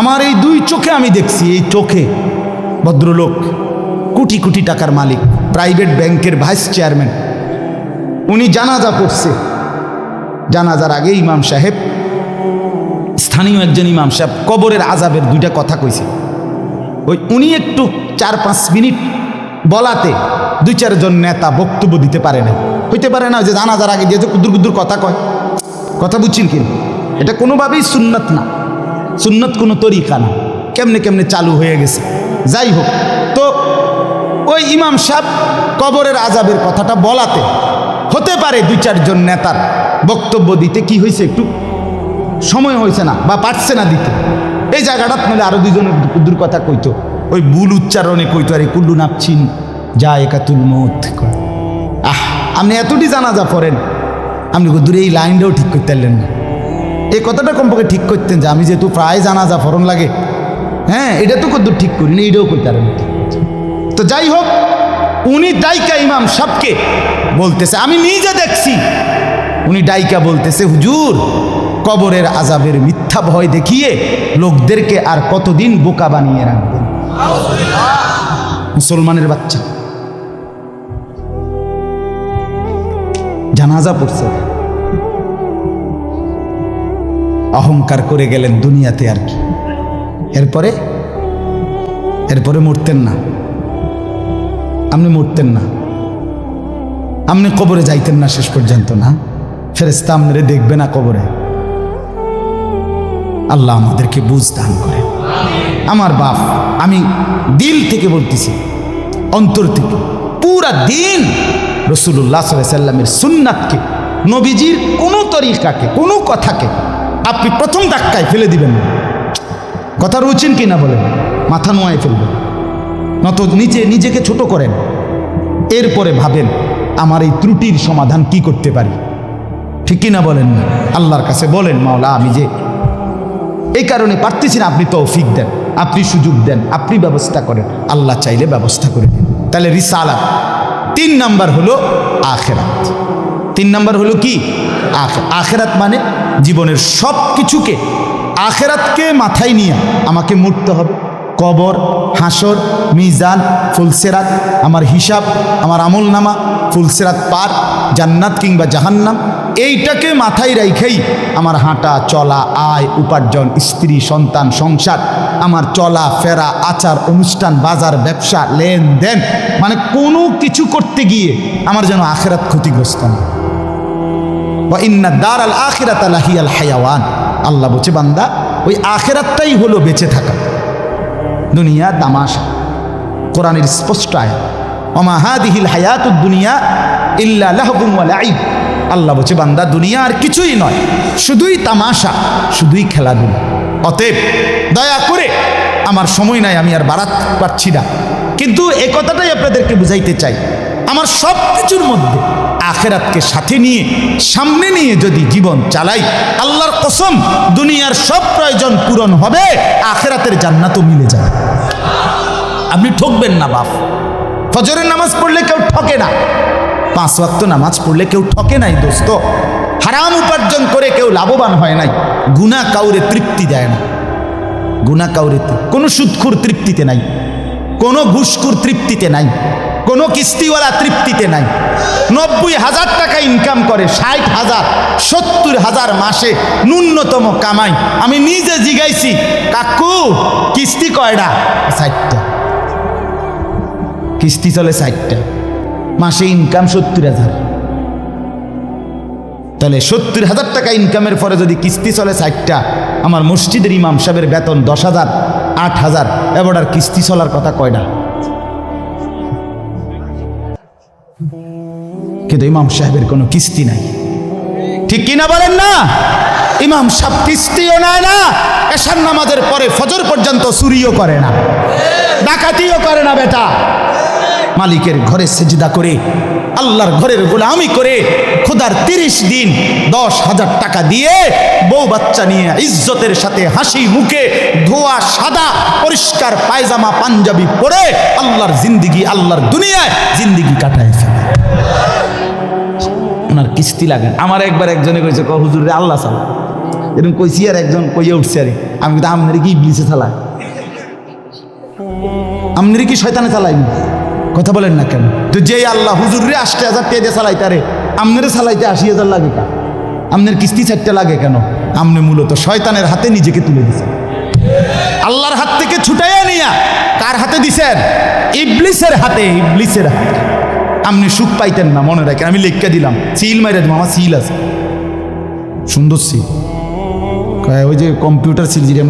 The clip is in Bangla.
আমার এই দুই চোখে আমি দেখছি, এই চোখে ভদ্রলোক, কোটি কোটি টাকার মালিক প্রাইভেট ব্যাংকের ভাইস চেয়ারম্যান উনি জানাজা পড়ছে। জানাজার আগে ইমাম সাহেব, স্থানীয় একজন ইমাম সাহেব কবরের আজাবের দুইটা কথা কইছে। ওই উনি একটু চার পাঁচ মিনিট বলাতে দুই চারজন নেতা বক্তব্য দিতে পারে না হইতে পারে না যে জানাজার আগে দিয়ে যে কুদুর কুদুর কথা কয়। কথা বুঝছেন কি? এটা কোনোভাবেই সুন্নত না। সুন্নত কোনো তরিকা না। কেমনে কেমনে চালু হয়ে গেছে। যাই হোক, তো ওই ইমাম সাহেব কবরের আজাবের কথাটা বলাতে হতে পারে দুই, চারজন নেতার বক্তব্য দিতে। কি হয়েছে একটু? সময় হয়েছে না বা পারছে না দিতে। এই জায়গাটা মানে আরও দুজনের দূর কথা কইতো। ওই ভুল উচ্চারণে কইতো, আরে কুল্লু নাপছিন যা একাতুল মত আহ, আপনি এতটি জানাজা পড়েন, আপনি দূরে এই লাইনটাও ঠিক করতে পারলেন না। এই কথাটা কমপক্ষে ঠিক করতেন যে আমি যেহেতু প্রায় জানাজা ফরন লাগে হ্যাঁ এটা তো কদ্দূর ঠিক করি না এইটাও করতে পারেন তো যাই হোক, উনি ডাইকা ইমাম সবকে বলতেছে, আমি নিজে দেখছি। উনি ডাইকা বলতেছে, হুজুর, কবরের আজাবের মিথ্যা ভয় দেখিয়ে লোকদেরকে আর কতদিন বোকা বানিয়ে রাখবেন? মুসলমানের বাচ্চা। জানাজা পড়ছে। অহংকার করে গেলেন দুনিয়াতে আর কি। এরপরে এরপরে মরতেন না। আপনি মরতেন না। আপনি কবরে যাইতেন না শেষ পর্যন্ত না। ফেরেস্তা আপনারে দেখবে না কবরে। আল্লাহ আমাদেরকে বুঝ দান করে আমার বাপ, আমি দিল থেকে বলতেছি, অন্তর থেকে, পুরা দিন রসুল্লাহ সাল্লামের সুন্নাতকে, নবীজির কোনো তরিকাকে, কোনো কথাকে আপনি প্রথম ধাক্কায় ফেলে দিবেন। কথা রুচেন কি না বলেন মাথা নোয়ায় ফেলবেন। নত নিজে নিজেকে ছোট করেন। এরপরে ভাবেন, আমার এই ত্রুটির সমাধান কি করতে পারি? ঠিক কিনা বলেন আল্লাহর কাছে বলেন, মাওলা, আমি যে এই কারণে পারতেছি না, আপনি তৌফিক দেন, আপনি সুযোগ দেন, আপনি ব্যবস্থা করেন, আল্লাহ চাইলে ব্যবস্থা করে দেন। তাহলে রিসালাত। তিন নাম্বার হলো আখেরাত। তিন নাম্বার হলো কি? আখ- আখেরাত মানে জীবনের সব কিছুকে আখেরাতকে মাথায় নিয়ে আমাকে মরতে হবে। কবর, হাসর, মিজান, ফুলসেরাত, আমার হিসাব, আমার আমল নামা ফুলসেরাত পার, জান্নাত কিংবা জাহান্নাম, এইটাকে মাথায় রেখেই আমার হাঁটা, চলা, আয়, উপার্জন, স্ত্রী, সন্তান, সংসার, আমার চলা, ফেরা, আচার, অনুষ্ঠান, বাজার, ব্যবসা, লেনদেন মানে কোনো কিছু করতে গিয়ে আমার যেন আখেরাত ক্ষতিগ্রস্ত না বা ইন্না দার আল আখিরাত আলাহিয়াল হায়াওয়ান। আল্লাহ বলছে, বান্দা, ওই আখেরাতটাই হলো বেঁচে থাকা। দুনিয়া তামাশা। কোরআনের স্পষ্ট আয় অমা হাদিহিল হায়াতুদ দুনিয়া ইল্লা লাহবুম ওয়া লাইব আল্লাহ বলছে, বান্দা, দুনিয়া আর কিছুই নয়, শুধুই তামাশা, শুধুই খেলাধুলা। অতএব দয়া করে, আমার সময় নাই, আমি আর বাড়াতে পারছি না। কিন্তু এ কথাটাই আপনাদেরকে বুঝাইতে চাই। আমার সব কিছুর মধ্যে আখেরাতকে সাথে নিয়ে, সামনে নিয়ে যদি জীবন চালাই, আল্লাহর কসম, দুনিয়ার সব প্রয়োজন পূরণ হবে, আখেরাতের জান্নাতও মিলে যাবে। আপনি ঠকবেন না, বাপ। ফজরের নামাজ পড়লে কেউ ঠকে না। পাঁচ ওয়াক্ত নামাজ পড়লে কেউ ঠকে নাই, দোস্ত। হারাম উপার্জন করে কেউ লাভবান হয় নাই। গুণা কাউরে তৃপ্তি দেয় না। গুণা কাউরে কোনো সুৎখুর তৃপ্তিতে নাই। কোনো ঘুষখুর তৃপ্তিতে নাই। কোনো কিস্তিওয়ালা তৃপ্তিতে নাই। নব্বই হাজার টাকা ইনকাম করে, ষাট হাজার, সত্তর হাজার মাসে ন্যূনতম কামাই। আমি নিজে জিগাইছি, কাকু, কিস্তি কয়টা ষাটটা। কিস্তি চলে ষাটটা। মাসে ইনকাম সত্তর হাজার। তাহলে সত্তর হাজার টাকা ইনকামের পরে যদি কিস্তি চলে ষাটটা, আমার মসজিদের ইমাম সাহেবের বেতন দশ হাজার। আট হাজার। এবার কিস্তি চলার কথা কয় না। কিন্তু ইমাম সাহেবের কোনো কিস্তি নাই। ঠিক কিনা বলেন না? ইমাম সাহেব কিস্তিও নেয় না, এশার নামাজের পরে ফজর পর্যন্ত চুরিও করে না, ডাকাতিও করে না বেটা। মালিকের ঘরে সেজদা করে আল্লাহর ঘরের গোলামি করে খোদার তিরিশ দিন দশ হাজার টাকা দিয়ে বউ বাচ্চা নিয়ে ইজ্জতের সাথে হাসি মুখে ধোয়া সাদা পরিষ্কার পায়জামা পাঞ্জাবি পরে আল্লাহর জিন্দিগি আল্লাহর দুনিয়ায় জিন্দিগি কাটায় ফেলে। ওনার কিস্তি লাগে। আমার একবার একজনে কইছে ক হুজুর রে আল্লাহ চালা। এরকম কইছি আর একজন কইয়া উঠছে আরে। আমি কিন্তু আপনার কি ইবলিসে চালায়? আপনার কি শয়তানে চালাইনি কথা বলেন না কেন? তো যেই আল্লাহ হুজুরে আশি হাজার দিয়ে চালাইতে আরে আপনারে চালাইতে আশি হাজার লাগে কেন আপনার কিস্তি চারটে লাগে কেন? আপনি মূলত শয়তানের হাতে নিজেকে তুলে দিছেন আল্লাহর হাত থেকে ছুটাইয়া নিয়া কার হাতে দিছেন? ইবলিসের হাতে ইবলিসের হাতে। আপনি সুখ পাইতেন না, মনে রাখেন, আমি লিখকে দিলাম, সিল মাইরে দেবো, আমার সিল আছে। সুন্দর সিল। ওই যে কম্পিউটার সিল যেটা